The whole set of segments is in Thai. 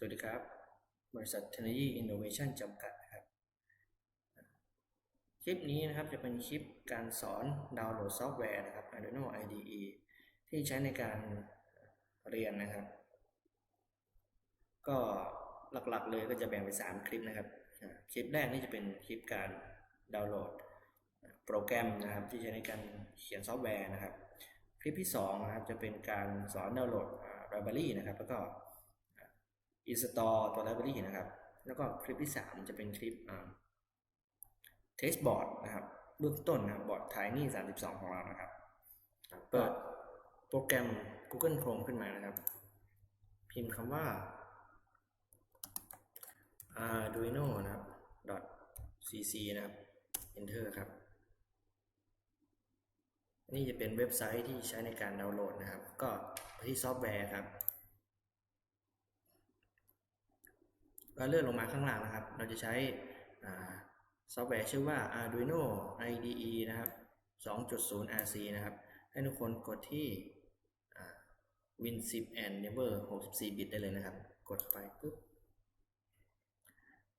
สวัสดีครับ บริษัท Technology Innovation จำกัดนะครับ คลิปนี้นะครับจะเป็นคลิปการสอนดาวน์โหลดซอฟต์แวร์นะครับ Arduino IDE ที่ใช้ในการเรียนนะครับ ก็หลักๆเลยก็จะแบ่งเป็น3คลิปนะครับ คลิปแรกนี่จะเป็นคลิปการดาวน์โหลดโปรแกรมนะครับที่ใช้ในการเขียนซอฟต์แวร์นะครับ คลิปที่2นะครับจะเป็นการสอนดาวน์โหลดไลบรารีนะครับ แล้วก็ install ตัว library นะครับ แล้วก็คลิปที่ 3 จะเป็นคลิป test board นะครับ เบื้องต้นนะครับอร์ด Tiny 32 ของเรานะครับ เปิดโปรแกรม Google Chrome ขึ้นมานะครับ พิมพ์คำว่า arduino นะครับ .cc นะครับ enter ครับ นี่จะเป็นเว็บไซต์ที่ใช้ในการดาวน์โหลดนะครับ ก็ไปที่ซอฟต์แวร์ครับ ก็เลื่อนลงมาข้างล่างนะครับ เราจะใช้ซอฟต์แวร์ชื่อว่า Arduino IDE นะครับ 2.0 RC นะครับ ให้ทุกคนกดที่ Win 10 and Never 64 bit ได้เลยนะครับ กดไปปุ๊บ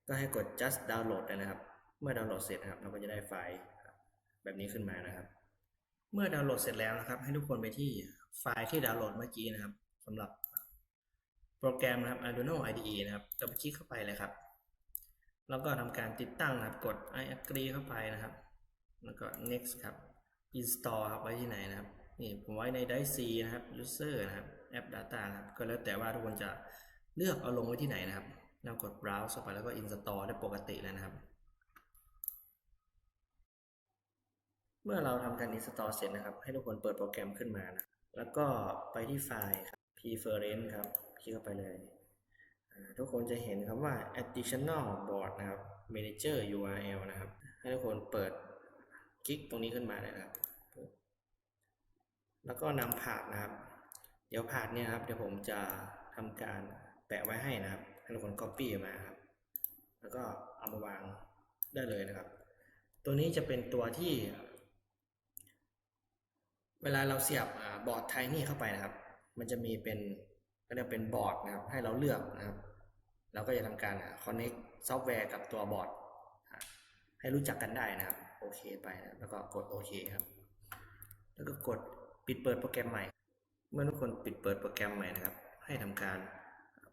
ก็ให้กด just download เลยนะครับ เมื่อดาวน์โหลดเสร็จนะครับ เราก็จะได้ไฟล์แบบนี้ขึ้นมานะครับ เมื่อดาวน์โหลดเสร็จแล้วนะครับ ให้ทุกคนไปที่ไฟล์ที่ดาวน์โหลดเมื่อกี้นะครับสำหรับ โปรแกรมนะครับ Arduino IDE นะครับดับคลิกเข้าไปเลยครับ แล้วก็ทำการติดตั้งนะครับ กด I agree เข้าไปนะครับ แล้วก็ next ครับ install ครับไว้ที่ไหนนะครับ นี่ผมไว้ใน Drive C นะครับ user นะครับ app data นะครับ ก็แล้วแต่ว่าทุกคนจะเลือกเอาลงไว้ที่ไหนนะครับแล้วกด browse เข้าไปแล้วก็ install ได้ปกติแล้วนะครับ เมื่อเราทำการ install เสร็จนะครับ ให้ทุกคนเปิดโปรแกรมขึ้นมานะ แล้วก็ไปที่ไฟล์ครับ preference ครับ คลิกเข้าไปเลยทุกคนจะเห็นคำว่า additional board นะครับ manager URL นะครับ ให้ทุกคนเปิดคลิกตรงนี้ขึ้นมาเลยนะครับ แล้วก็นำผาดนะครับ เดี๋ยวผาดเนี่ยครับ เดี๋ยวผมจะทำการแปะไว้ให้นะครับ ให้ทุกคน copy มาครับ แล้วก็เอามาวางได้เลยนะครับ ตัวนี้จะเป็นตัวที่ เวลาเราเสียบบอร์ดไทนี่เข้าไปนะครับ มันจะมีเป็น ก็เรียกเป็นบอร์ดนะครับ ให้เราเลือกนะครับ เราก็จะทำการ connect ซอฟต์แวร์กับตัวบอร์ดให้รู้จักกันได้นะครับ โอเคไปนะแล้วก็กดโอเคครับ แล้วก็กดปิดเปิดโปรแกรมใหม่ เมื่อทุกคนปิดเปิดโปรแกรมใหม่นะครับ ให้ทำการ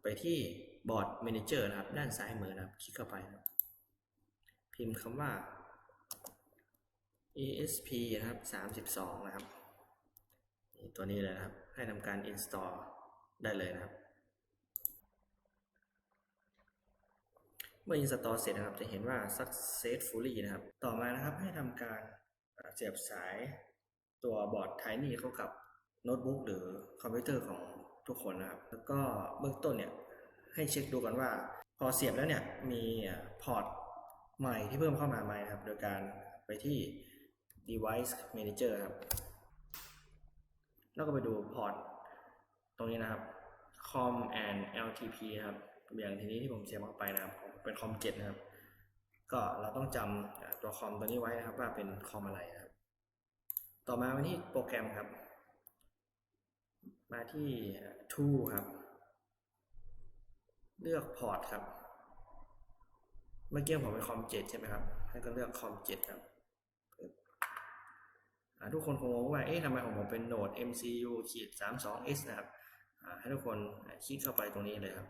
ไปที่บอร์ด Manager นะครับ ด้านซ้ายมือนะครับ คลิกเข้าไปนะครับ พิมพ์คำว่า ESP นะครับ32 นะครับ ตัวนี้เลยนะครับ ให้ทำการ install ได้เลยนะครับ เมื่อ install เสร็จนะครับ จะเห็นว่า successfully นะครับ ต่อมานะครับให้ทำการเสียบสายตัวบอร์ด Tiny เข้ากับโน้ตบุ๊กหรือคอมพิวเตอร์ของทุกคนนะครับ แล้วก็เบื้องต้นเนี่ยให้เช็คดูก่อนว่า พอเสียบแล้วเนี่ยมีพอร์ตใหม่ที่เพิ่มเข้ามาไหมครับ โดยการไปที่ device manager ครับ แล้วก็ไปดูพอร์ต ตรงนี้นะครับ com and ltp นะครับอย่างทีนี้ที่ผมเสียบเข้าไปนะครับเป็นคอม7นะครับ ก็เราต้องจำตัวคอมตัวนี้ไว้นะครับ ว่าเป็นคอมอะไรนะครับ ต่อมามาที่โปรแกรมครับ มาที่ tool ครับ เลือกพอร์ตครับ เมื่อกี้ผมเป็นคอม7ใช่ไหมครับให้ก็เลือกคอม7ครับทุกคนคงงงว่า เอ๊ะทำไมของผมเป็นโหนด MCU ขีด 32S นะครับ ให้ทุกคนคลิกเข้าไปตรงนี้เลยครับ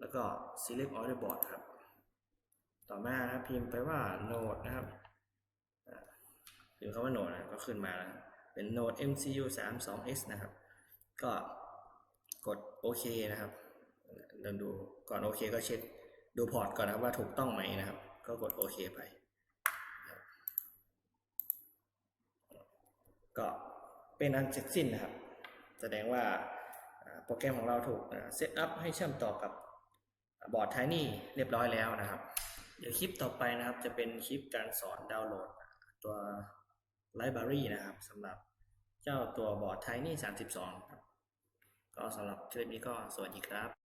แล้วก็ select order board ครับ ต่อมาครับพิมพ์ไปว่า node นะครับพิมพ์คำว่า node นะก็ขึ้นมาแล้วเป็น node MCU 32S นะครับ ก็กดโอเคนะครับเดินดูก่อนโอเคก็เช็คดูพอร์ตก่อนนะว่าถูกต้องไหมนะครับ ก็กดโอเคไป ก็เป็นอันเสร็จสิ้นนะครับ แสดงว่า โปรแกรมของเราถูกเซตอัพให้เชื่อมต่อกับบอร์ดไทนี่เรียบร้อยแล้วนะครับ เดี๋ยวคลิปต่อไปนะครับจะเป็นคลิปการสอนดาวน์โหลดตัวไลบรารีนะครับสำหรับเจ้าตัวบอร์ดไทนี่32ครับก็สำหรับคลิปนี้ก็สวัสดีครับ